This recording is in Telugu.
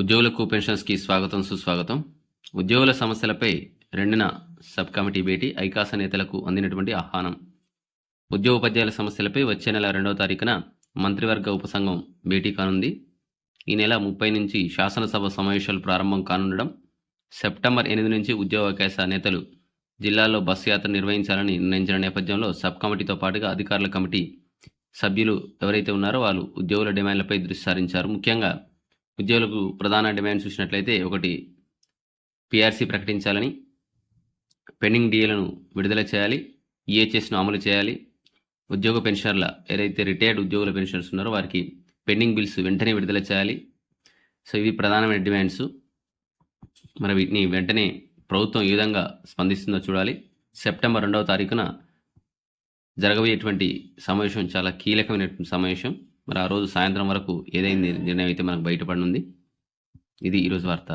ఉద్యోగులకు పెన్షన్స్కి స్వాగతం సుస్వాగతం. ఉద్యోగుల సమస్యలపై రెండున సబ్ కమిటీ భేటీ ఐకాస నేతలకు అందినటువంటి ఆహ్వానం. ఉద్యోగోపాధ్యాయుల సమస్యలపై వచ్చే నెల రెండవ తారీఖున మంత్రివర్గ ఉపసంఘం భేటీ కానుంది. ఈ నెల ముప్పై నుంచి శాసనసభ సమావేశాలు ప్రారంభం కానుండడం సెప్టెంబర్ ఎనిమిది నుంచి ఉద్యోగావకాశ నేతలు జిల్లాల్లో బస్సు యాత్ర నిర్వహించాలని నిర్ణయించిన నేపథ్యంలో సబ్ కమిటీతో పాటుగా అధికారుల కమిటీ సభ్యులు ఎవరైతే ఉన్నారో వాళ్ళు ఉద్యోగుల డిమాండ్లపై దృష్టి సారించారు. ముఖ్యంగా ఉద్యోగులకు ప్రధాన డిమాండ్ చూసినట్లయితే ఒకటి పిఆర్సీ ప్రకటించాలని పెండింగ్ డిఏలను విడుదల చేయాలి ఈహెచ్ఎస్ను అమలు చేయాలి. ఉద్యోగ పెన్షనర్ల ఏదైతే రిటైర్డ్ ఉద్యోగుల పెన్షనర్స్ ఉన్నారో వారికి పెండింగ్ బిల్స్ వెంటనే విడుదల చేయాలి. సో ఇవి ప్రధానమైన డిమాండ్స్. మరి వీటిని వెంటనే ప్రభుత్వం ఏ విధంగా స్పందిస్తుందో చూడాలి. సెప్టెంబర్ రెండవ తారీఖున జరగబోయేటువంటి సమావేశం చాలా కీలకమైనటువంటి సమావేశం. మరి ఆ రోజు సాయంత్రం వరకు ఏదైంది నిర్ణయం అయితే మనకు బయటపడనుంది. ఇది ఈరోజు వార్త.